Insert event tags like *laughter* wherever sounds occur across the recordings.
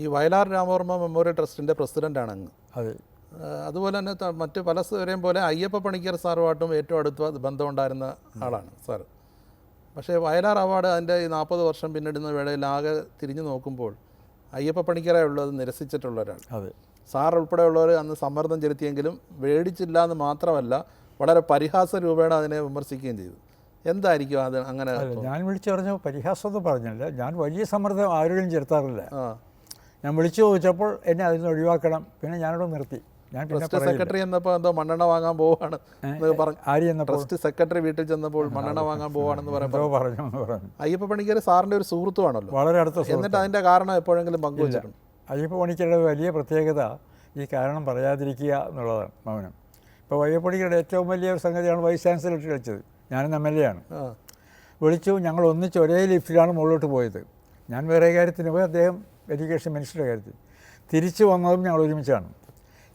ഈ വയലാർ രാമവർമ്മ മെമ്മോറിയൽ ട്രസ്റ്റിന്റെ പ്രസിഡന്റാണ് അങ്ങ്. അതെ. അതുപോലെ തന്നെ മറ്റു പല സ്ഥലം പോലെ അയ്യപ്പ പണിക്കർ സാറുമായിട്ടും ഏറ്റവും അടുത്ത ബന്ധമുണ്ടായിരുന്ന ആളാണ് സാർ പക്ഷേ വയലാർ അവാർഡ് അതിന്റെ ഈ നാൽപ്പത് വർഷം പിന്നിടുന്ന വേളയിൽ ആകെ തിരിഞ്ഞു നോക്കുമ്പോൾ അയ്യപ്പ പണിക്കരെ ഉള്ളത് നിരസിച്ചിട്ടുള്ള ഒരാൾ. അതെ. സാർ ഉൾപ്പെടെയുള്ളവർ അന്ന് സമ്മർദ്ദം ചെലുത്തിയെങ്കിലും മേടിച്ചില്ല എന്ന് മാത്രമല്ല വളരെ പരിഹാസ രൂപേണ അതിനെ വിമർശിക്കുകയും ചെയ്തു. എന്തായിരിക്കും അത് അങ്ങനെ? ഞാൻ വിളിച്ചു പറഞ്ഞു പരിഹാസമൊന്നും പറഞ്ഞില്ല ഞാൻ വലിയ സമ്മർദ്ദം ആരോടും ചെലുത്താറില്ല. ആ. ഞാൻ വിളിച്ചു ചോദിച്ചപ്പോൾ എന്നെ അതിൽ നിന്ന് ഒഴിവാക്കണം. പിന്നെ ഞാനിവിടെ നിർത്തി. ഞാൻ ട്രസ്റ്റ് സെക്രട്ടറി എന്നപ്പോൾ എന്തോ മണ്ണെണ്ണ വാങ്ങാൻ പോവാണ് എന്ന് പറഞ്ഞു ആര് എന്നപ്പോൾ ട്രസ്റ്റ് സെക്രട്ടറി വീട്ടിൽ ചെന്നപ്പോൾ മണ്ണെണ്ണ വാങ്ങാൻ പോവാണെന്ന് പറയുമ്പോൾ പറഞ്ഞു. എന്ന് പറഞ്ഞു. അയ്യപ്പ പണിക്കർ സാറിന്റെ ഒരു സുഹൃത്തുമാണല്ലോ വളരെ അടുത്ത എന്നിട്ട് അതിന്റെ കാരണം എപ്പോഴെങ്കിലും പങ്കുവച്ചിട്ടുണ്ട്? അയ്യപ്പ പണിക്കരുടെ വലിയ പ്രത്യേകത ഈ കാരണം പറയാതിരിക്കുക എന്നുള്ളതാണ് മൗനം. ഇപ്പോൾ അയ്യപ്പ പണിക്കരുടെ ഏറ്റവും വലിയ ഒരു സംഗതിയാണ് വൈസ് ചാൻസലർ കളിച്ചത്. ഞാനും എം എൽ എ ആണ്. വിളിച്ചു ഞങ്ങൾ ഒന്നിച്ച് ഒരേ ലിഫ്റ്റിലാണ് മുകളിലോട്ട് പോയത്. ഞാൻ വേറെ കാര്യത്തിന് പോയി അദ്ദേഹം എഡ്യൂക്കേഷൻ മിനിസ്റ്ററുടെ കാര്യത്തിൽ. തിരിച്ചു വന്നതും ഞങ്ങൾ ഒരുമിച്ചാണ്.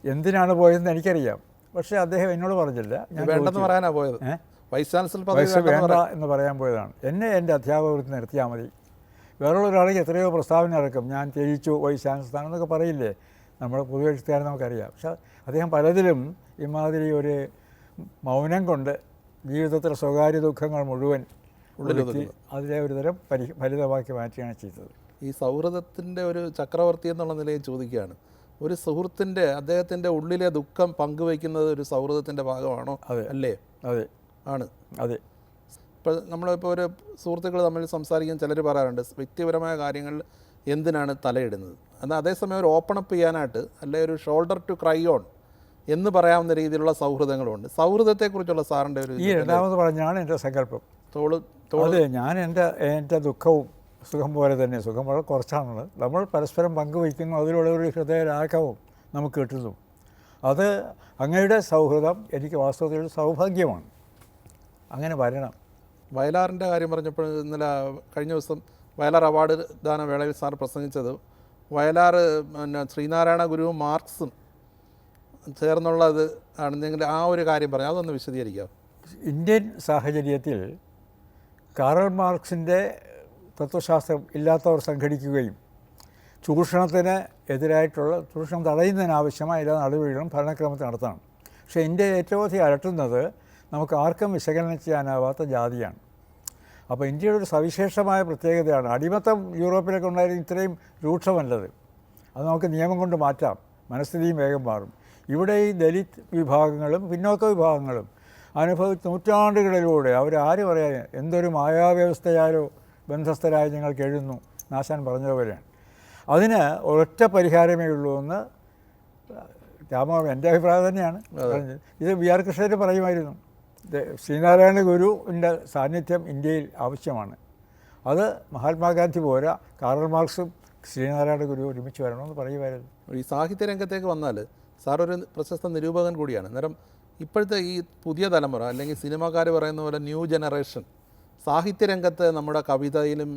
എന്തിനാണ് പോയതെന്ന് എനിക്കറിയാം. പക്ഷേ അദ്ദേഹം എന്നോട് പറഞ്ഞില്ല. ഞാൻ വേണ്ടെന്ന് പോയത്? വൈസ് ചാൻസലർ വേണ്ട എന്ന് പറയാൻ പോയതാണ്. എന്നെ എന്റെ അധ്യാപകർക്ക് നിർത്തിയാൽ മതി. വേറുള്ള ഒരാൾക്ക് എത്രയോ പ്രസ്താവന ഇറക്കും ഞാൻ ജയിച്ചു വൈസ് ചാൻസലർ എന്നൊക്കെ പറയില്ലേ? നമ്മുടെ പൊതുവെ എഴുത്തുകാരെ നമുക്കറിയാം. പക്ഷെ അദ്ദേഹം പലതിലും ഇമാതിരി ഒരു മൗനം കൊണ്ട് ജീവിതത്തിലെ സ്വകാര്യ ദുഃഖങ്ങൾ മുഴുവൻ ഉള്ളിലെത്തി അതിലെ ഒരു തരം പരി ഫലിതമാക്കി മാറ്റുകയാണ് ചെയ്തത്. ഈ സൗഹൃദത്തിന്റെ ഒരു ചക്രവർത്തി എന്നുള്ള നിലയിൽ ചോദിക്കുകയാണ്. ഒരു സുഹൃത്തിന്റെ അദ്ദേഹത്തിന്റെ ഉള്ളിലെ ദുഃഖം പങ്കുവയ്ക്കുന്നത് ഒരു സൗഹൃദത്തിന്റെ ഭാഗമാണോ അതെ. അല്ലേ? അതെ. ആണ്. അതെ. ഇപ്പോൾ നമ്മളിപ്പോൾ ഒരു സുഹൃത്തുക്കൾ തമ്മിൽ സംസാരിക്കാൻ ചിലർ പറയാറുണ്ട് വ്യക്തിപരമായ കാര്യങ്ങൾ എന്തിനാണ് തലയിടുന്നത്? എന്നാൽ അതേസമയം ഒരു ഓപ്പൺ അപ്പ് ചെയ്യാനായിട്ട് അല്ലെ ഒരു ഷോൾഡർ ടു ക്രൈ ഓൺ എന്ന് പറയാവുന്ന രീതിയിലുള്ള സൗഹൃദങ്ങളുണ്ട്. സൗഹൃദത്തെക്കുറിച്ചുള്ള സാറിന്റെ ഒരു ഈ രണ്ടാമത് പറഞ്ഞാണ് എന്റെ സങ്കല്പം. തോൾ തോൾ. ഞാൻ എന്റെ എന്റെ ദുഃഖവും സുഖം പോലെ തന്നെ സുഖം വളരെ കുറച്ചാണുള്ളത്. നമ്മൾ പരസ്പരം പങ്കുവയ്ക്കുന്നു അതിലുള്ള ഒരു ഹൃദയരാഗവും നമുക്ക് കിട്ടുന്നു. അത് അങ്ങയുടെ സൗഹൃദം എനിക്ക് വാസ്തവത്തിൽ സൗഭാഗ്യമാണ്. അങ്ങനെ വരണം. വയലാറിന്റെ കാര്യം പറഞ്ഞപ്പോൾ ഇന്നലെ കഴിഞ്ഞ ദിവസം വയലാർ അവാർഡ് ദാന വേളയിൽ സാർ പ്രസംഗിച്ചത് വയലാർ പിന്നെ ശ്രീനാരായണ ഗുരുവും മാർക്സും ചേർന്നുള്ളത് ആണെന്നെങ്കിൽ ആ ഒരു കാര്യം പറഞ്ഞു അതൊന്ന് വിശദീകരിക്കാം. ഇന്ത്യൻ സാഹചര്യത്തിൽ കാറൽ മാർക്സിന്റെ തത്വശാസ്ത്രം ഇല്ലാത്തവർ സംഘടിക്കുകയും ചൂഷണത്തിന് എതിരായിട്ടുള്ള ചൂഷണം തടയുന്നതിനാവശ്യമായ എല്ലാ നടപടികളും ഭരണക്രമത്തിൽ നടത്തണം. പക്ഷേ ഇന്ത്യ ഏറ്റവും അധികം അലട്ടുന്നത് നമുക്ക് ആർക്കും വിശകലനം ചെയ്യാനാവാത്ത ജാതിയാണ്. അപ്പോൾ ഇന്ത്യയുടെ ഒരു സവിശേഷമായ പ്രത്യേകതയാണ് അടിമത്തം യൂറോപ്പിലൊക്കെ ഉണ്ടായിരുന്ന ഇത്രയും രൂക്ഷമല്ലത്. അത് നമുക്ക് നിയമം കൊണ്ട് മാറ്റാം. മനസ്ഥിതിയും വേഗം മാറും. ഇവിടെ ഈ ദലിത് വിഭാഗങ്ങളും പിന്നോക്ക വിഭാഗങ്ങളും അനുഭവിച്ച് നൂറ്റാണ്ടുകളിലൂടെ അവരാര് പറയാൻ എന്തൊരു മായാവ്യവസ്ഥയാലോ ബന്ധസ്ഥരായ നിങ്ങൾ എഴുതുന്നു നാശാൻ പറഞ്ഞതുപോലെയാണ് അതിന് ഒരൊറ്റ പരിഹാരമേ ഉള്ളൂ എന്ന് രാമ എന്റെ അഭിപ്രായം തന്നെയാണ്. ഇത് വി ആർ കൃഷ്ണർ പറയുമായിരുന്നു. ശ്രീനാരായണ ഗുരുവിന്റെ സാന്നിധ്യം ഇന്ത്യയിൽ ആവശ്യമാണ്. അത് മഹാത്മാഗാന്ധി പോരാ കാറൽ മാർക്സും ശ്രീനാരായണ ഗുരു ഒരുമിച്ച് വരണമെന്ന് പറയുമായിരുന്നു. ഈ സാഹിത്യ രംഗത്തേക്ക് വന്നാൽ സാർ ഒരു പ്രശസ്ത നിരൂപകൻ കൂടിയാണ്. അന്നേരം ഇപ്പോഴത്തെ ഈ പുതിയ തലമുറ അല്ലെങ്കിൽ സിനിമാക്കാർ പറയുന്ന പോലെ ന്യൂ ജനറേഷൻ സാഹിത്യരംഗത്ത് നമ്മുടെ കവിതയിലും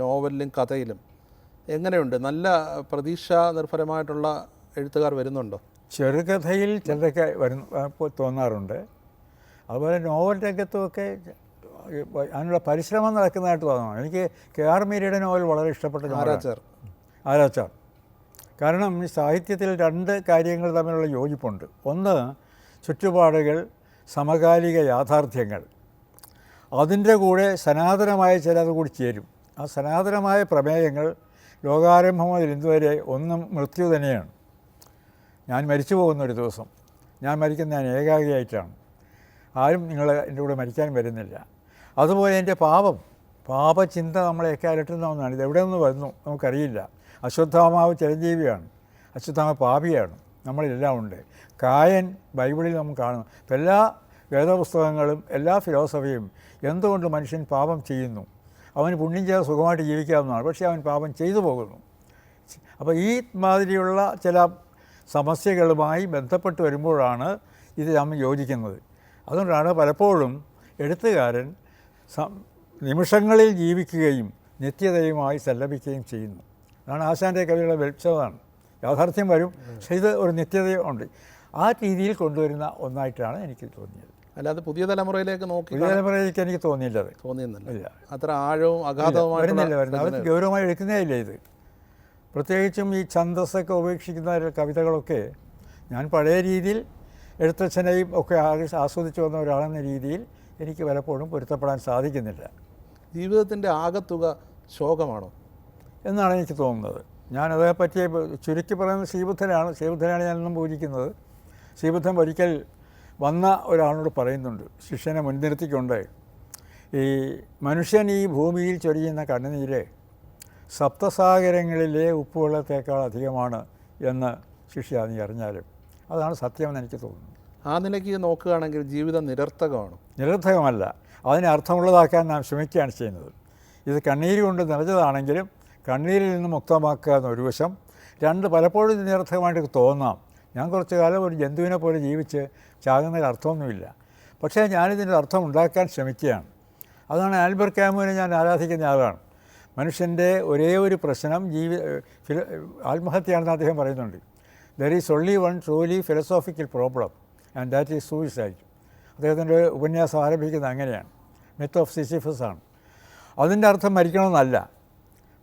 നോവലിലും കഥയിലും എങ്ങനെയുണ്ട്? നല്ല പ്രതീക്ഷ നിർഭരമായിട്ടുള്ള എഴുത്തുകാർ വരുന്നുണ്ടോ? ചെറുകഥയിൽ ചിലതൊക്കെ വരുന്നു തോന്നാറുണ്ട്. അതുപോലെ നോവൽ രംഗത്തുമൊക്കെ അതിനുള്ള പരിശ്രമം നടക്കുന്നതായിട്ട് തോന്നുന്നു എനിക്ക് കെ ആർ മീരയുടെ നോവൽ വളരെ ഇഷ്ടപ്പെട്ട ആരാച്ചാർ. ആരാച്ചാർ. കാരണം ഈ സാഹിത്യത്തിൽ രണ്ട് കാര്യങ്ങൾ തമ്മിലുള്ള യോജിപ്പുണ്ട്. ഒന്ന് ചുറ്റുപാടുകൾ സമകാലിക യാഥാർത്ഥ്യങ്ങൾ. അതിന്റെ കൂടെ സനാതനമായ ചിലത് കൂടി ചേരും. ആ സനാതനമായ പ്രമേയങ്ങൾ ലോകാരംഭം മുതൽ ഇന്നുവരെ ഒന്നും മൃത്യു തന്നെയാണ്. ഞാൻ മരിച്ചു പോകുന്ന ഒരു ദിവസം ഞാൻ മരിക്കുന്ന ഞാൻ ഏകാഗിയായിട്ടാണ് ആരും നിങ്ങൾ എന്റെ കൂടെ മരിക്കാൻ വരുന്നില്ല. അതുപോലെ എന്റെ പാപം പാപചിന്ത നമ്മളെയൊക്കെ അലട്ടുന്ന ഒന്നാണ് ഇത് എവിടെ നിന്ന് വരുന്നു നമുക്കറിയില്ല. അശ്വത്ഥാമാവ് ചിരഞ്ജീവിയാണ്. അശ്വത്ഥാമ പാപിയാണ്. നമ്മളെല്ലാം ഉണ്ട്. കായൻ ബൈബിളിൽ നമുക്ക് കാണുന്നു. എല്ലാ വേദപുസ്തകങ്ങളും എല്ലാ ഫിലോസഫിയും എന്തുകൊണ്ട് മനുഷ്യൻ പാപം ചെയ്യുന്നു? അവന് പുണ്യം ചെയ്ത് സുഖമായിട്ട് ജീവിക്കാവുന്നതാണ്. പക്ഷേ അവൻ പാപം ചെയ്തു പോകുന്നു. അപ്പോൾ ഈ മാതിരിയുള്ള ചില സമസ്യകളുമായി ബന്ധപ്പെട്ട് വരുമ്പോഴാണ് ഇത് നമ്മൾ യോജിക്കുന്നത്. അതുകൊണ്ടാണ് പലപ്പോഴും എഴുത്തുകാരൻ നിമിഷങ്ങളിൽ ജീവിക്കുകയും നിത്യതയുമായി സല്ലപിക്കുകയും ചെയ്യുന്നു. അതാണ് ആശാന്റെ കവികളെ വെളിച്ചതാണ്. യാഥാർത്ഥ്യം വരും. പക്ഷേ ഇത് ഒരു നിത്യതയുണ്ട് ആ രീതിയിൽ കൊണ്ടുവരുന്ന ഒന്നായിട്ടാണ് എനിക്ക് തോന്നിയത്. അല്ലാതെ പുതിയ തലമുറയിലേക്ക് നോക്കി പുതിയ തലമുറയിലേക്ക് എനിക്ക് തോന്നിയില്ല അത്. തോന്നിയെന്നില്ല ഇല്ല. അത്ര ആഴവും അഗാധവുമായിട്ടുള്ള വരുന്നില്ല അവർ ഗൗരവമായി എടുക്കുന്നേ ഇല്ല ഇത്. പ്രത്യേകിച്ചും ഈ ഛന്തസ്സൊക്കെ ഉപേക്ഷിക്കുന്ന കവിതകളൊക്കെ ഞാൻ പഴയ രീതിയിൽ എഴുത്തച്ഛനെയും ഒക്കെ ആസ്വദിച്ചു വന്ന ഒരാളെന്ന രീതിയിൽ എനിക്ക് പലപ്പോഴും പൊരുത്തപ്പെടാൻ സാധിക്കുന്നില്ല. ജീവിതത്തിന്റെ ആകത്തുക ശോകമാണോ? എന്നാണ് എനിക്ക് തോന്നുന്നത്. ഞാൻ അതേപ്പറ്റി ചുരുക്കി പറയുന്നത് ശ്രീബുദ്ധനാണ്. ശ്രീബുദ്ധനാണ് ഞാനെന്നും പൂജിക്കുന്നത്. ശ്രീബുദ്ധൻ ഒരിക്കൽ വന്ന ഒരാളോട് പറയുന്നുണ്ട് ശിഷ്യനെ മുൻനിർത്തിക്കൊണ്ട് ഈ മനുഷ്യൻ ഈ ഭൂമിയിൽ ചൊരിയുന്ന കണ്ണുനീര് സപ്തസാഗരങ്ങളിലെ ഉപ്പുവെള്ളത്തേക്കാൾ അധികമാണ് എന്ന് ശിഷ്യ നീ അറിഞ്ഞാലും. അതാണ് സത്യമെന്ന് എനിക്ക് തോന്നുന്നു ആ നിലയ്ക്ക് നോക്കുകയാണെങ്കിൽ ജീവിതം നിരർത്ഥകമാണ്. നിരർത്ഥകമല്ല. അതിനെ അർത്ഥമുള്ളതാക്കാൻ നാം ശ്രമിക്കുകയാണ് ചെയ്യുന്നത്. ഇത് കണ്ണീര് കൊണ്ട് നിറഞ്ഞതാണെങ്കിലും കണ്ണീരിൽ നിന്ന് മുക്തമാക്കുക എന്നൊരു വശം രണ്ട് പലപ്പോഴും നിരർത്ഥകമായിട്ട് തോന്നാം. ഞാൻ കുറച്ചു കാലം ഒരു ജന്തുവിനെ പോലെ ജീവിച്ച് ചാകുന്നതിൽ അർത്ഥമൊന്നുമില്ല. പക്ഷേ ഞാനിതിന്റെ അർത്ഥം ഉണ്ടാക്കാൻ ശ്രമിക്കുകയാണ്. അതാണ് ആൽബർ ക്യാമുവിനെ ഞാൻ ആരാധിക്കുന്ന ആളാണ്. മനുഷ്യന്റെ ഒരേ ഒരു പ്രശ്നം ജീവി ഫില ആത്മഹത്യയാണെന്ന് അദ്ദേഹം പറയുന്നുണ്ട്. There is only one truly philosophical problem and that is suicide അദ്ദേഹത്തിന്റെ ഉപന്യാസം ആരംഭിക്കുന്നത് അങ്ങനെയാണ്. മിത്ത് ഓഫ് സിസിഫസ് ആണ്. അതിന്റെ അർത്ഥം മരിക്കണമെന്നല്ല.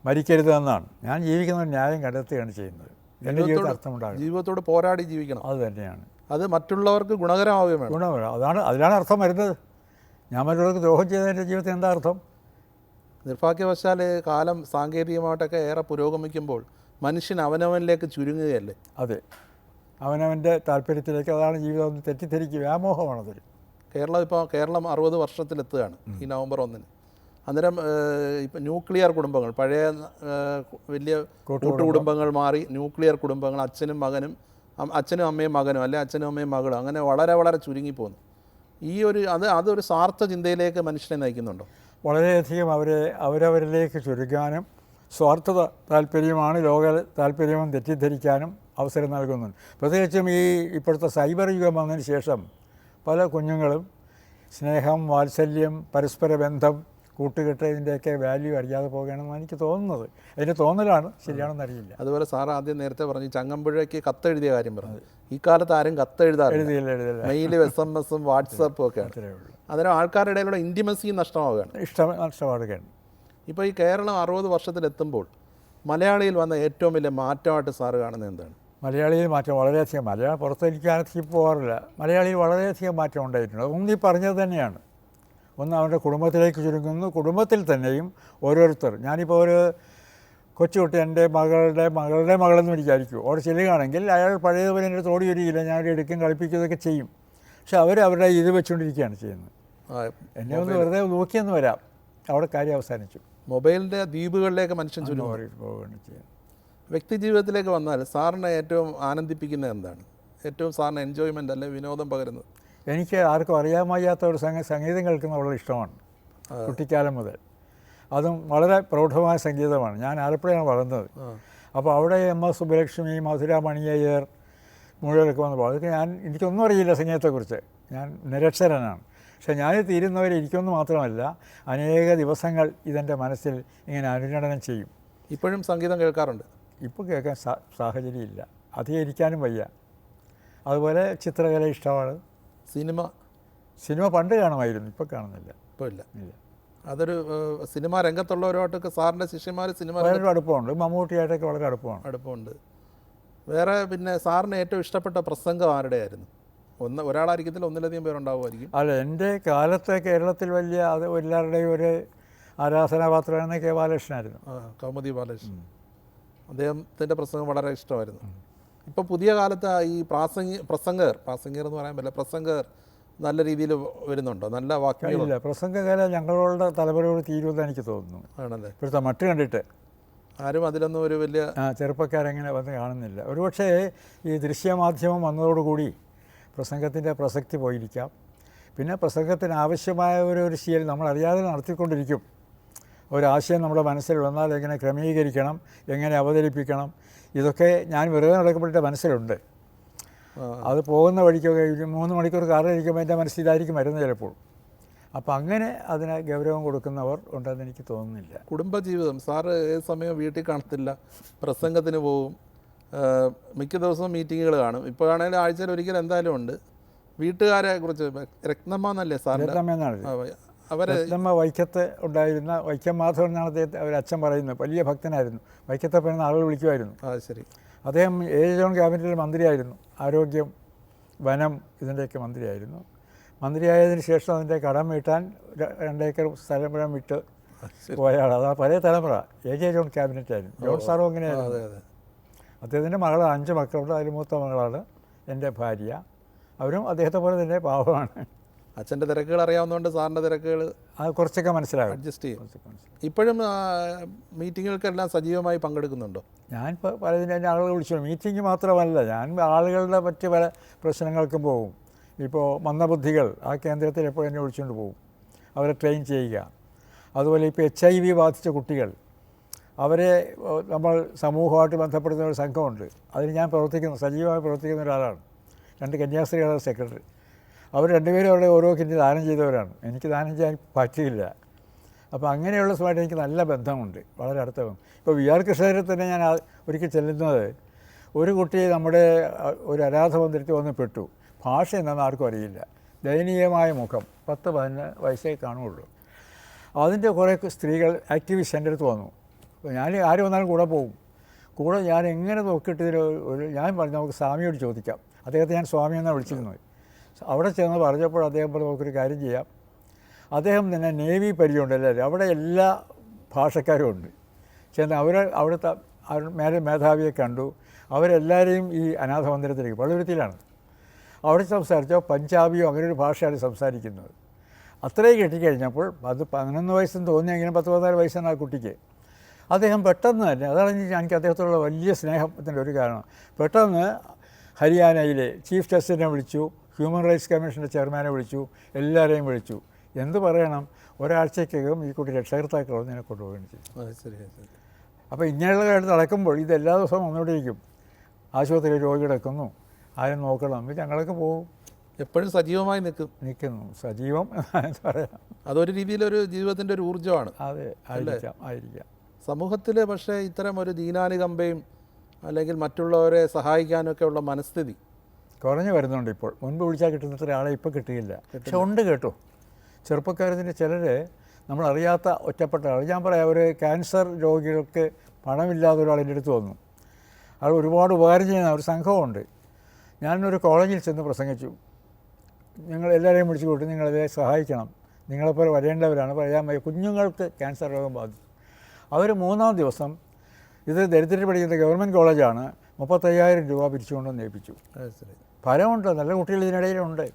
മരിക്കരുതെന്നാണ് ഞാൻ ജീവിക്കുന്ന ന്യായം കണ്ടെത്തുകയാണ് ചെയ്യുന്നത്. ജീവിതത്തോട് പോരാടി ജീവിക്കണം. അത് തന്നെയാണ്. അത് മറ്റുള്ളവർക്ക് ഗുണകരമാവുകയും വേണം. ഗുണകരം. അതാണ് അതിലാണ് അർത്ഥം വരുന്നത്. ഞാൻ മറ്റുള്ളവർക്ക് ദ്രോഹം ചെയ്ത എന്റെ ജീവിതത്തിൽ എന്താ അർത്ഥം? നിർഭാഗ്യവശാൽ കാലം സാങ്കേതികമായിട്ടൊക്കെ ഏറെ പുരോഗമിക്കുമ്പോൾ മനുഷ്യൻ അവനവനിലേക്ക് ചുരുങ്ങുകയല്ലേ? അതെ. അവനവന്റെ താല്പര്യത്തിലേക്ക് അതാണ് ജീവിതം ഒന്ന് തെറ്റിദ്ധരിക്കുക. വ്യാമോഹമാണതൊരു. കേരളം ഇപ്പോൾ കേരളം അറുപത് വർഷത്തിലെത്തുകയാണ് ഈ നവംബർ ഒന്നിന്. അന്നേരം ഇപ്പം ന്യൂക്ലിയർ കുടുംബങ്ങൾ പഴയ വലിയ വലിയ കൂട്ടുകുടുംബങ്ങൾ മാറി ന്യൂക്ലിയർ കുടുംബങ്ങൾ അച്ഛനും മകനും അച്ഛനും അമ്മയും മകനും അല്ലെ അച്ഛനും അമ്മയും മകളും അങ്ങനെ വളരെ വളരെ ചുരുങ്ങിപ്പോകുന്നു ഈ ഒരു അത് അതൊരു സ്വാർത്ഥ ചിന്തയിലേക്ക് മനുഷ്യനെ നയിക്കുന്നുണ്ടോ? വളരെയധികം അവരെ അവരവരിലേക്ക് ചുരുക്കാനും സ്വാർത്ഥത താല്പര്യമാണ് ലോക താല്പര്യവും തെറ്റിദ്ധരിക്കാനും അവസരം നൽകുന്നുണ്ട്. പ്രത്യേകിച്ചും ഈ ഇപ്പോഴത്തെ സൈബർ യുഗം വന്നതിന് ശേഷം പല കുഞ്ഞുങ്ങളും സ്നേഹം വാത്സല്യം പരസ്പര ബന്ധം കൂട്ടുകെട്ട് ഇതിന്റെയൊക്കെ വാല്യൂ അറിയാതെ പോകുകയാണെന്ന് എനിക്ക് തോന്നുന്നത്. അതിന്റെ തോന്നലാണ്. ശരിയാണെന്ന് അറിയില്ല. അതുപോലെ സാർ ആദ്യം നേരത്തെ പറഞ്ഞു ചങ്ങമ്പുഴയ്ക്ക് കത്തെഴുതിയ കാര്യം പറഞ്ഞു. ഈ കാലത്ത് ആരും കത്തെഴുതാറില്ല. എഴുതിയില്ല എഴുതില്ല മെയിലും എസ് എം എസും വാട്സപ്പും ഒക്കെയാണ്. അതിന് ആൾക്കാരുടെ ഇടയിലുള്ള ഇന്റിമസി നഷ്ടമാവുകയാണ്. ഇഷ്ടം നഷ്ടമാവുകയാണ്. ഇപ്പോൾ ഈ കേരളം അറുപത് വർഷത്തിലെത്തുമ്പോൾ മലയാളിയിൽ വന്ന ഏറ്റവും വലിയ മാറ്റമായിട്ട് സാറ് കാണുന്നത് എന്താണ്? മലയാളിയിൽ മാറ്റം വളരെയധികം മലയാളം പുറത്തേക്ക് പോകാറില്ല. മലയാളിയിൽ വളരെയധികം മാറ്റം ഉണ്ടായിട്ടുണ്ട്. ഒന്നീ പറഞ്ഞത് തന്നെയാണ്. ഒന്ന് അവന്റെ കുടുംബത്തിലേക്ക് ചുരുങ്ങുന്നു. കുടുംബത്തിൽ തന്നെയും ഓരോരുത്തർ. ഞാനിപ്പോൾ ഒരു കൊച്ചുകുട്ടി എന്റെ മകളുടെ മകളുടെ മകളെന്ന് വിചാരിക്കൂ. അവിടെ ചെല്ലുകയാണെങ്കിൽ അയാൾ പഴയതുപോലെ എന്റെ തോടി ഒരുക്കില്ല വരികയില്ല ഞാൻ എടുക്കും കളിപ്പിക്കുകയൊക്കെ ചെയ്യും. പക്ഷെ അവർ അവരുടെ ഇത് വെച്ചുകൊണ്ടിരിക്കുകയാണ് ചെയ്യുന്നത്. എന്നെ ഒന്ന് വെറുതെ നോക്കിയെന്ന് വരാം. അവിടെ കാര്യം അവസാനിച്ചു. മൊബൈലിന്റെ ദ്വീപുകളിലേക്ക് മനുഷ്യൻ പോവുകയാണ് ചെയ്യുന്നത്. വ്യക്തി ജീവിതത്തിലേക്ക് വന്നാൽ സാറിനെ ഏറ്റവും ആനന്ദിപ്പിക്കുന്നത് എന്താണ്? ഏറ്റവും സാറിന് എൻജോയ്മെന്റ് അല്ലെ വിനോദം പകരുന്നത്? എനിക്ക് ആർക്കും അറിയാൻ വയ്യാത്ത ഒരു സംഗ സംഗീതം കേൾക്കുന്ന വളരെ ഇഷ്ടമാണ്. കുട്ടിക്കാലം മുതൽ. അതും വളരെ പ്രൗഢമായ സംഗീതമാണ്. ഞാൻ ആലപ്പുഴയാണ് വളർന്നത്. അപ്പോൾ അവിടെ എം എസ് സുബ്ബലക്ഷ്മി മധുര മണിയയ്യർ മുഴുവനൊക്കെ വന്നപ്പോൾ അതൊക്കെ ഞാൻ എനിക്കൊന്നും അറിയില്ല സംഗീതത്തെക്കുറിച്ച്. ഞാൻ നിരക്ഷരനാണ്. പക്ഷേ ഞാൻ തീരുന്നവരെ ഇരിക്കുമെന്ന് മാത്രമല്ല അനേക ദിവസങ്ങൾ ഇതെന്റെ മനസ്സിൽ ഇങ്ങനെ അനുരണനം ചെയ്യും. ഇപ്പോഴും സംഗീതം കേൾക്കാറുണ്ട്? ഇപ്പോൾ കേൾക്കാൻ സാ സാഹചര്യമില്ല. അധികം ഇരിക്കാനും വയ്യ. അതുപോലെ ചിത്രകല ഇഷ്ടമാണ്. സിനിമ സിനിമ പണ്ട് കാണുമായിരുന്നു ഇപ്പോൾ കാണുന്നില്ല. ഇപ്പോൾ ഇല്ല. ഇല്ല. അതൊരു സിനിമ രംഗത്തുള്ളവരുമായിട്ടൊക്കെ സാറിന്റെ ശിഷ്യന്മാർ സിനിമ അടുപ്പമുണ്ട് മമ്മൂട്ടിയായിട്ടൊക്കെ വളരെ അടുപ്പമാണ് അടുപ്പമുണ്ട്. വേറെ പിന്നെ സാറിന് ഏറ്റവും ഇഷ്ടപ്പെട്ട പ്രസംഗം ആരുടെയായിരുന്നു? ഒന്ന് ഒരാളായിരിക്കത്തില്ല ഒന്നിലധികം പേരുണ്ടാവുമായിരിക്കും. അല്ല എന്റെ കാലത്തെ കേരളത്തിൽ വലിയ അത് എല്ലാവരുടെയും ഒരു ആരാധനാപാത്രമാണ് കെ ബാലകൃഷ്ണനായിരുന്നു. ആ കൗമുദി ബാലകൃഷ്ണൻ. അദ്ദേഹത്തിന്റെ പ്രസംഗം വളരെ ഇഷ്ടമായിരുന്നു. ഇപ്പോൾ പുതിയ കാലത്ത് ഈ പ്രാസംഗി പ്രസംഗർ പ്രാസംഗർ എന്ന് പറയാൻ പറ്റില്ല പ്രസംഗർ നല്ല രീതിയിൽ വരുന്നുണ്ടോ? നല്ല വാക്യങ്ങളില്ല പ്രസംഗകാല ഞങ്ങളുടെ തലമുറയോട് തീരുമെന്ന് എനിക്ക് തോന്നുന്നു. ആണല്ലേ? ഇപ്പോഴത്തെ മട്ട് കണ്ടിട്ട്. ആരും അതിലൊന്നും ഒരു വലിയ ചെറുപ്പക്കാരെങ്ങനെ ചെറുപ്പക്കാരങ്ങനെ വന്ന് കാണുന്നില്ല. ഒരുപക്ഷേ ഈ ദൃശ്യമാധ്യമം വന്നതോടുകൂടി പ്രസംഗത്തിന്റെ പ്രസക്തി പോയിരിക്കാം. പിന്നെ പ്രസംഗത്തിന് ആവശ്യമായ ഒരു ഒരു ശീലം നമ്മൾ അറിയാതെ നടത്തിക്കൊണ്ടിരിക്കും. ഒരാശയം നമ്മുടെ മനസ്സിൽ വന്നാൽ എങ്ങനെ ക്രമീകരിക്കണം എങ്ങനെ അവതരിപ്പിക്കണം ഇതൊക്കെ ഞാൻ വെറുതെ നടക്കപ്പെട്ടിട്ട് മനസ്സിലുണ്ട്. അത് പോകുന്ന വഴിക്കൊക്കെ മൂന്ന് മണിക്കൂർ കാറിലിരിക്കുമ്പോൾ എന്റെ മനസ്സിൽ ഇതായിരിക്കും വരുന്നത് ചിലപ്പോൾ. അപ്പം അങ്ങനെ അതിന് ഗൗരവം കൊടുക്കുന്നവർ ഉണ്ടെന്ന് എനിക്ക് തോന്നുന്നില്ല. കുടുംബജീവിതം സാറ് ഏത് സമയവും വീട്ടിൽ കാണത്തില്ല പ്രസംഗത്തിന് പോവും മിക്ക ദിവസവും മീറ്റിങ്ങുകൾ കാണും. ഇപ്പോൾ ആണെങ്കിലും ആഴ്ചയിൽ ഒരിക്കൽ എന്തായാലും ഉണ്ട്. വീട്ടുകാരെ കുറിച്ച് രത്നമ്മ എന്നല്ലേ സാറിന്റെ? രത്നമ്മ എന്നാണ് രത്നമ്മ വൈക്കത്ത് ഉണ്ടായിരുന്ന വൈക്കം മാധവൻ എന്നാണ് അദ്ദേഹത്തെ അവർ അച്ഛൻ പറയുന്നത്. വലിയ ഭക്തനായിരുന്നു. വൈക്കത്തെ വൈക്കത്തപ്പൻ ആളുകൾ വിളിക്കുമായിരുന്നു. ആ ശരി. അദ്ദേഹം ഏഴ് ജോൺ ക്യാബിനറ്റിൽ മന്ത്രിയായിരുന്നു. ആരോഗ്യം വനം ഇതിന്റെയൊക്കെ മന്ത്രിയായിരുന്നു. മന്ത്രിയായതിന് ശേഷം അതിന്റെ കടം വീട്ടാൻ രണ്ടേക്കർ സ്ഥലം മുഴുവൻ വിട്ട് പോയ ആൾ അതാ പഴയ തലമുറ. എ ജെ ജോൺ ക്യാബിനറ്റ് ആയിരുന്നു ജോൺ സാറും അങ്ങനെയായിരുന്നു അതെ അതെ. അദ്ദേഹത്തിന്റെ മകൾ അഞ്ച് മക്കളുണ്ട്. അതിൽ മൂത്ത മകളാണ്. എന്റെ ഭാര്യ. അവരും അദ്ദേഹത്തെ പോലെ തന്നെ പാവമാണ്. അച്ഛന്റെ തിരക്കുകൾ അറിയാവുന്നതുകൊണ്ട് സാറിന്റെ തിരക്കുകൾ അത് കുറച്ചൊക്കെ മനസ്സിലാകും. അഡ്ജസ്റ്റ് ചെയ്യും. ഇപ്പോഴും മീറ്റിങ്ങുകൾക്കെല്ലാം സജീവമായി പങ്കെടുക്കുന്നുണ്ടോ? ഞാൻ പലതിന്റെ ആളുകൾ വിളിച്ചു മീറ്റിംഗ് മാത്രമല്ല ഞാൻ ആളുകളുടെ മറ്റ് പല പ്രശ്നങ്ങൾക്കും പോകും ഇപ്പോൾ മന്ദബുദ്ധികൾ ആ കേന്ദ്രത്തിൽ എപ്പോഴും എന്നെ വിളിച്ചുകൊണ്ട് പോകും അവരെ ട്രെയിൻ ചെയ്യുക. അതുപോലെ ഇപ്പോൾ എച്ച് ഐ വി ബാധിച്ച കുട്ടികൾ അവരെ നമ്മൾ സമൂഹമായിട്ട് ബന്ധപ്പെടുന്ന ഒരു സംഘമുണ്ട്. അതിൽ ഞാൻ പ്രവർത്തിക്കുന്നു സജീവമായി പ്രവർത്തിക്കുന്ന ഒരാളാണ്. രണ്ട് കന്യാസ്ത്രീകളുടെ സെക്രട്ടറി. അവർ രണ്ടുപേരും അവിടെ ഓരോ കിറ്റ് ദാനം ചെയ്തവരാണ്. എനിക്ക് ദാനം ചെയ്യാൻ പറ്റിയില്ല. അപ്പോൾ അങ്ങനെയുള്ള സ്വമായിട്ട് എനിക്ക് നല്ല ബന്ധമുണ്ട്. വളരെ അടുത്ത ബന്ധം ഇപ്പോൾ വി ആർ കൃഷ്ണരെ തന്നെ ഞാൻ ഒരിക്കൽ ചെല്ലുന്നത് ഒരു കുട്ടി നമ്മുടെ ഒരു അനാഥ മന്ദിരത്തിൽ വന്ന് പെട്ടു. ഭാഷ എന്താണെന്ന് ആർക്കും അറിയില്ല. ദയനീയമായ മുഖം. പത്ത് പതിനൊന്ന് വയസ്സേ കാണുകയുള്ളൂ. അതിന്റെ കുറേ സ്ത്രീകൾ ആക്ടിവിസ്റ്റ് എന്റെ അടുത്ത് വന്നു. അപ്പോൾ ഞാൻ ആര് വന്നാലും കൂടെ പോകും. കൂടെ ഞാൻ എങ്ങനെ നോക്കിയിട്ട് ഇതിൽ ഒരു ഞാൻ പറഞ്ഞു നമുക്ക് സ്വാമിയോട് ചോദിക്കാം. അദ്ദേഹത്തെ ഞാൻ സ്വാമി എന്നാണ് വിളിച്ചിരുന്നത്. അവിടെ ചെന്ന് പറഞ്ഞപ്പോൾ അദ്ദേഹം പറഞ്ഞു നമുക്കൊരു കാര്യം ചെയ്യാം. അദ്ദേഹം തന്നെ നേവി പരിചയമുണ്ട് എല്ലാവരും. അവിടെ എല്ലാ ഭാഷക്കാരും ഉണ്ട്. ചെന്ന് അവർ അവിടുത്തെ മേലെ മേധാവിയെ കണ്ടു. അവരെല്ലാവരെയും ഈ അനാഥ മന്ദിരത്തിലേക്ക് പള്ളുരുത്തിയിലാണ് അവിടെ സംസാരിച്ചോ പഞ്ചാബിയോ അങ്ങനെ ഒരു ഭാഷയാണ് സംസാരിക്കുന്നത്. അത്രയും കിട്ടിക്കഴിഞ്ഞപ്പോൾ അത് പതിനൊന്ന് വയസ്സെന്ന് തോന്നിയെങ്കിലും പത്ത് പതിനാല് വയസ്സാണ് ആ കുട്ടിക്ക്. അദ്ദേഹം പെട്ടെന്ന് തന്നെ അതാണ് എനിക്ക് അദ്ദേഹത്തോടുള്ള വലിയ സ്നേഹത്തിന്റെ ഒരു കാരണം. പെട്ടെന്ന് ഹരിയാനയിലെ ചീഫ് ജസ്റ്റിനെ വിളിച്ചു ഹ്യൂമൻ റൈറ്റ്സ് കമ്മീഷന്റെ ചെയർമാനെ വിളിച്ചു എല്ലാവരെയും വിളിച്ചു. എന്ത് പറയണം? ഒരാഴ്ചക്കകം ഈ കുട്ടി രക്ഷകർത്താക്കളോ ഇതിനെ കൊണ്ടുപോവുകയും ചെയ്യും അപ്പോൾ ഇങ്ങനെയുള്ള കാര്യം നടക്കുമ്പോൾ ഇത് എല്ലാ ദിവസവും വന്നുകൊണ്ടിരിക്കും ആശുപത്രിയിൽ രോഗി കിടക്കുന്നു. ആരും നോക്കണം. ഞങ്ങളൊക്കെ പോകും. എപ്പോഴും സജീവമായി നിൽക്കും. നിൽക്കുന്നു. സജീവം എന്ന് പറയാം. അതൊരു രീതിയിലൊരു ജീവിതത്തിന്റെ ഒരു ഊർജമാണ്. അതെ ആയിരിക്കാം ആയിരിക്കാം. സമൂഹത്തിൽ പക്ഷേ ഇത്തരം ഒരു ദീനാനുകമ്പയും അല്ലെങ്കിൽ മറ്റുള്ളവരെ സഹായിക്കാനൊക്കെ ഉള്ള മനസ്ഥിതി. കുറഞ്ഞു വരുന്നുണ്ട് ഇപ്പോൾ. മുൻപ് വിളിച്ചാൽ കിട്ടുന്നത്ര ആളെ ഇപ്പോൾ കിട്ടുകയില്ല പക്ഷെ ഉണ്ട് കേട്ടോ. ചെറുപ്പക്കാരത്തിന്റെ ചിലർ നമ്മളറിയാത്ത ഒറ്റപ്പെട്ട ആൾ ഞാൻ പറയാം ഒരു ക്യാൻസർ രോഗികൾക്ക് പണമില്ലാതെ ഒരാൾ എന്റെ അടുത്ത് വന്നു. അയാൾ ഒരുപാട് ഉപകാരം ചെയ്യുന്ന ഒരു സംഘമുണ്ട് ഞാനൊരു കോളേജിൽ ചെന്ന് പ്രസംഗിച്ചു. നിങ്ങൾ എല്ലാവരെയും വിളിച്ചു കൂട്ടി നിങ്ങളതിനെ സഹായിക്കണം. നിങ്ങളെപ്പോലെ വരേണ്ടവരാണ്. പറയാൻ കുഞ്ഞുങ്ങൾക്ക് ക്യാൻസർ രോഗം ബാധിച്ചു. അവർ മൂന്നാം ദിവസം ഇത് ദരിദ്രർ പഠിക്കുന്ന ഗവൺമെന്റ് കോളേജാണ്. മുപ്പത്തയ്യായിരം രൂപ പിരിച്ചുകൊണ്ടുവന്ന് ഏൽപ്പിച്ചു. ഫലമുണ്ട്. നല്ല കുട്ടികൾ ഇതിനിടയിലുണ്ട്.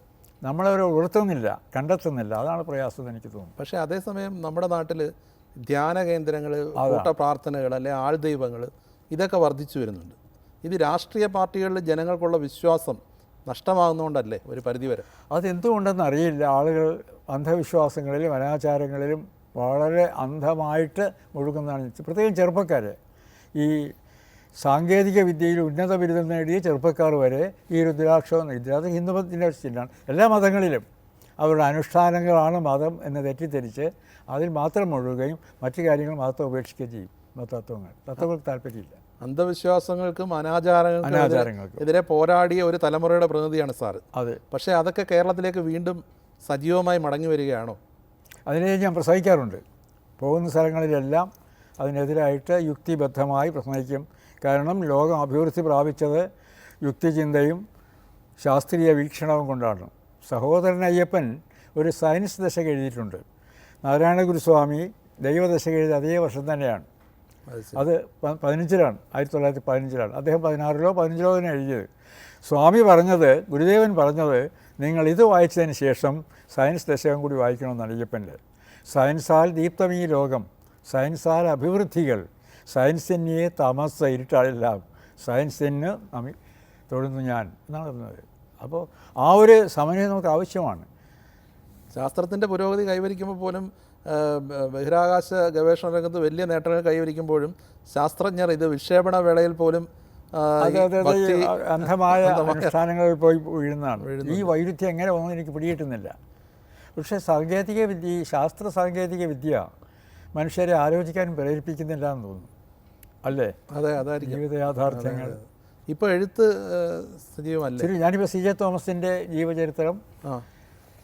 നമ്മളവരെ ഉയർത്തുന്നില്ല കണ്ടെത്തുന്നില്ല. അതാണ് പ്രയാസം എന്ന് എനിക്ക് തോന്നുന്നു പക്ഷേ അതേസമയം നമ്മുടെ നാട്ടിൽ ധ്യാന കേന്ദ്രങ്ങൾ കൂട്ട പ്രാർത്ഥനകൾ അല്ലെ ആൾദൈവങ്ങൾ ഇതൊക്കെ വർദ്ധിച്ചു വരുന്നുണ്ട്. ഇത് രാഷ്ട്രീയ പാർട്ടികളിൽ ജനങ്ങൾക്കുള്ള വിശ്വാസം നഷ്ടമാകുന്നതുകൊണ്ടല്ലേ ഒരു പരിധിവരെ? അതെന്തുകൊണ്ടെന്ന് അറിയില്ല. ആളുകൾ അന്ധവിശ്വാസങ്ങളിലും അനാചാരങ്ങളിലും വളരെ അന്ധമായിട്ട് ഒഴുകുന്നതാണ്. പ്രത്യേകം ചെറുപ്പക്കാർ ഈ സാങ്കേതിക വിദ്യയിൽ ഉന്നത ബിരുദം നേടിയ ചെറുപ്പക്കാർ വരെ ഈ രുദ്രാക്ഷം ഹിന്ദുമതത്തിന്റെ ചിഹ്നമാണ് എല്ലാ മതങ്ങളിലും അവരുടെ അനുഷ്ഠാനങ്ങളാണ് മതം എന്ന് തെറ്റിദ്ധരിച്ച് അതിൽ മാത്രം മുഴുകുകയും മറ്റു കാര്യങ്ങൾ മാത്രം ഉപേക്ഷിക്കുകയും ചെയ്യും മതത്വങ്ങൾ തത്വങ്ങൾക്ക് താല്പര്യമില്ല. അന്ധവിശ്വാസങ്ങൾക്കും അനാചാരങ്ങൾക്കും അനാചാരങ്ങൾക്കും. എതിരെ പോരാടിയ ഒരു തലമുറയുടെ പ്രതിനിധിയാണ് സാർ അതെ. പക്ഷേ അതൊക്കെ കേരളത്തിലേക്ക് വീണ്ടും സജീവമായി മടങ്ങി വരികയാണോ? അതിനെ ഞാൻ പ്രസംഗിക്കാറുണ്ട് പോകുന്ന സ്ഥലങ്ങളിലെല്ലാം അതിനെതിരായിട്ട് യുക്തിബദ്ധമായി പ്രസംഗിക്കും. കാരണം ലോകം അഭിവൃദ്ധി പ്രാപിച്ചത് യുക്തിചിന്തയും ശാസ്ത്രീയ വീക്ഷണവും കൊണ്ടാണ്. സഹോദരൻ അയ്യപ്പൻ ഒരു സയൻസ് ദശക എഴുതിയിട്ടുണ്ട്. നാരായണ ഗുരുസ്വാമി ദൈവദശക എഴുതി അതേ വർഷം തന്നെയാണ്. അത് പതിനഞ്ചിലാണ് ആയിരത്തി തൊള്ളായിരത്തി പതിനഞ്ചിലാണ് അദ്ദേഹം പതിനാറിലോ പതിനഞ്ചിലോ തന്നെ എഴുതിയത്. സ്വാമി പറഞ്ഞത് ഗുരുദേവൻ പറഞ്ഞത് നിങ്ങൾ ഇത് വായിച്ചതിന് ശേഷം സയൻസ് ദശകം കൂടി വായിക്കണമെന്നാണ് അയ്യപ്പന്റെ. സയൻസാൽ ദീപ്തമീ ലോകം. സയൻസാൽ അഭിവൃദ്ധികൾ. സയൻസിനെ തമസ് ഇരുട്ടാളെല്ലാം. സയൻസിന് നമി തൊഴുന്നു ഞാൻ എന്നാണ് പറഞ്ഞത്. അപ്പോൾ ആ ഒരു സമന്വയം നമുക്ക് ആവശ്യമാണ്. ശാസ്ത്രത്തിന്റെ പുരോഗതി കൈവരിക്കുമ്പോൾ പോലും ബഹിരാകാശ ഗവേഷണ രംഗത്ത് വലിയ നേട്ടങ്ങൾ കൈവരിക്കുമ്പോഴും ശാസ്ത്രജ്ഞർ ഇത് വിക്ഷേപണ വേളയിൽ പോലും അന്ധമായ അനുഷ്ഠാനങ്ങളിൽ പോയി വീഴുന്നതാണ് ഈ വൈരുദ്ധ്യം എങ്ങനെ വന്നു എനിക്ക് പിടികിട്ടുന്നില്ല. പക്ഷേ സാങ്കേതിക വിദ്യ ഈ ശാസ്ത്ര സാങ്കേതിക വിദ്യ മനുഷ്യരെ ആലോചിക്കാൻ പ്രേരിപ്പിക്കുന്നില്ല എന്ന് തോന്നുന്നു. അല്ലേ? അതെ അതായിരിക്കും. ജീവിത യാഥാർത്ഥ്യങ്ങൾ. ഇപ്പോൾ എഴുത്ത് സജീവമല്ല ശരി ഞാനിപ്പോൾ സി. ജെ. തോമസിന്റെ ജീവചരിത്രം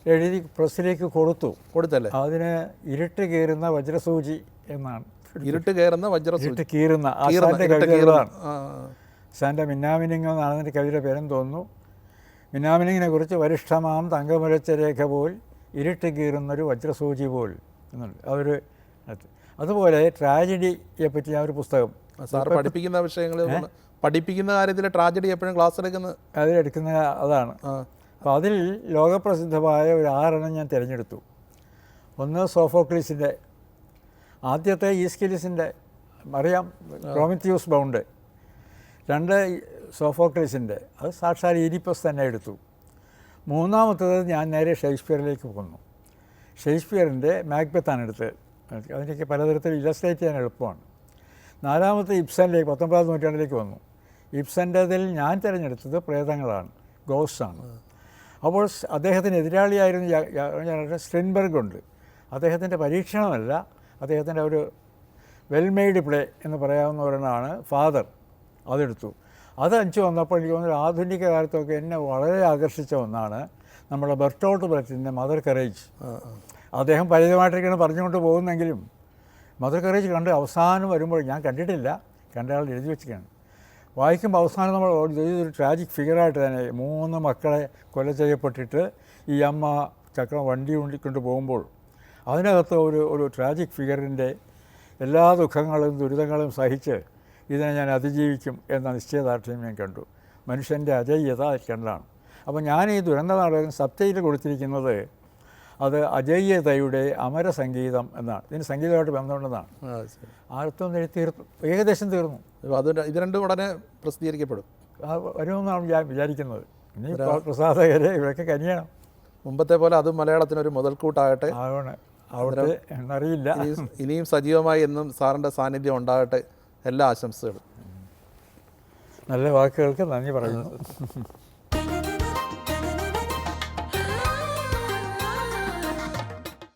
എഴുതി പ്രസ്സിലേക്ക് കൊടുത്തു. കൊടുത്തല്ലേ? അതിന് ഇരുട്ട് കീറുന്ന വജ്രസൂചി എന്നാണ്. ഇരുട്ട് കയറുന്ന വജ്രസൂചി. ഇരുട്ട് കീറുന്ന ഇരുട്ട് കവിതകളാണ്. സാന്റെ മിന്നാമിനിങ് എന്നാണ് അതിന്റെ കവിയുടെ പേരെന്ന് തോന്നുന്നു. മിന്നാമിനിങ്ങിനെ കുറിച്ച് വരിഷ്ഠമാം തങ്കമുരച്ച രേഖ പോൽ ഇരുട്ട് കീറുന്നൊരു വജ്രസൂചി പോൽ എന്നുണ്ട്. അതൊരു അത്. അതുപോലെ ട്രാജഡിയെ പറ്റി ഞാൻ ഒരു പുസ്തകം. ആ, സാർ പഠിപ്പിക്കുന്ന വിഷയങ്ങൾ പഠിപ്പിക്കുന്ന കാര്യത്തിൽ ട്രാജഡി എപ്പോഴും ക്ലാസ് എടുക്കുന്ന അതിലെടുക്കുന്ന അതാണ്. അപ്പോൾ അതിൽ ലോകപ്രസിദ്ധമായ ഒരു ആറെണ്ണം ഞാൻ തിരഞ്ഞെടുത്തു. ഒന്ന് സോഫോക്ലീസിന്റെ ആദ്യത്തെ ഈസ്കിലിസിന്റെ അറിയാം റോമിത്യൂസ് ബൗണ്ട്. രണ്ട് സോഫോക്ലീസിന്റെ അത് സാക്ഷാൽ ഈരിപ്പസ് തന്നെ എടുത്തു. മൂന്നാമത്തത് ഞാൻ നേരെ ഷേക്സ്പിയറിലേക്ക് പോന്നു ഷേക്സ്പിയറിന്റെ മാക്ബത്താണ് എടുത്തത്. അതിനൊക്കെ പലതരത്തിൽ ഇലസ്ട്രേറ്റ് ചെയ്യാൻ എളുപ്പമാണ്. നാലാമത്തെ ഇബ്സനിലേക്ക് പത്തൊമ്പതാം നൂറ്റാണ്ടിലേക്ക് വന്നു. ഇബ്സന്റെതിൽ ഞാൻ തിരഞ്ഞെടുത്തത് പ്രേതങ്ങളാണ് ഗോസ്റ്റാണ് അപ്പോൾ അദ്ദേഹത്തിന് എതിരാളിയായിരുന്ന സ്ട്രിൻബർഗ് ഉണ്ട്. അദ്ദേഹത്തിന്റെ പരീക്ഷണമല്ല അദ്ദേഹത്തിന്റെ ഒരു വെൽമെയ്ഡ് പ്ലേ എന്ന് പറയാവുന്ന ഒരെണ്ണമാണ് ഫാദർ അതെടുത്തു. അത് അഞ്ച് വന്നപ്പോൾ എനിക്ക് തോന്നുന്നു ആധുനിക കാലത്തൊക്കെ എന്നെ വളരെ ആകർഷിച്ച ഒന്നാണ് നമ്മുടെ ബെർട്ടോട്ട് ബ്രറ്റിന്റെ മദർ കറേജ്. അദ്ദേഹം പരിചയമായിട്ടൊക്കെയാണ് പറഞ്ഞുകൊണ്ട് പോകുന്നെങ്കിലും മദർ കറേജ് കണ്ട് അവസാനം വരുമ്പോൾ ഞാൻ കണ്ടിട്ടില്ല കണ്ട ആൾ എഴുതി വെച്ചിരിക്കുകയാണ്. വായിക്കുമ്പോൾ അവസാനം നമ്മൾ ഒരു ട്രാജിക് ഫിഗറായിട്ട് തന്നെ മൂന്ന് മക്കളെ കൊല ചെയ്യപ്പെട്ടിട്ട് ഈ അമ്മ ചക്രം വണ്ടി ഉണ്ടിക്കൊണ്ട് പോകുമ്പോൾ അതിനകത്ത് ഒരു ഒരു ട്രാജിക് ഫിഗറിന്റെ എല്ലാ ദുഃഖങ്ങളും ദുരിതങ്ങളും സഹിച്ച് ഇതിനെ ഞാൻ അതിജീവിക്കും എന്ന നിശ്ചയദാർഢ്യം ഞാൻ കണ്ടു. മനുഷ്യന്റെ അജയ്യത കണ്ടാണ്. അപ്പോൾ ഞാൻ ഈ ദുരന്ത നാടകം സത്യയിൽ കൊടുത്തിരിക്കുന്നത് അത് അജയ്യതയുടെ അമര സംഗീതം എന്നാണ്. ഇതിന് സംഗീതമായിട്ട് ബന്ധമുണ്ടെന്നാണ്. ആർത്തം. എഴുതി തീർത്തു ഏകദേശം തീർന്നു. അത് ഇത് രണ്ടും ഉടനെ പ്രസിദ്ധീകരിക്കപ്പെടും. വരുമെന്നാണ് ഞാൻ വിചാരിക്കുന്നത്. ഇനി പ്രസാദകരെ ഇവരൊക്കെ കനിയണം. മുമ്പത്തെ പോലെ അതും മലയാളത്തിനൊരു മുതൽക്കൂട്ടാകട്ടെ. ആവണേ. അവിടെ എന്നറിയില്ല. ഇനിയും സജീവമായി എന്നും സാറിന്റെ സാന്നിധ്യം ഉണ്ടാകട്ടെ. എല്ലാ ആശംസകളും. നല്ല വാക്കുകൾക്ക് നന്ദി പറയുന്നു. *laughs*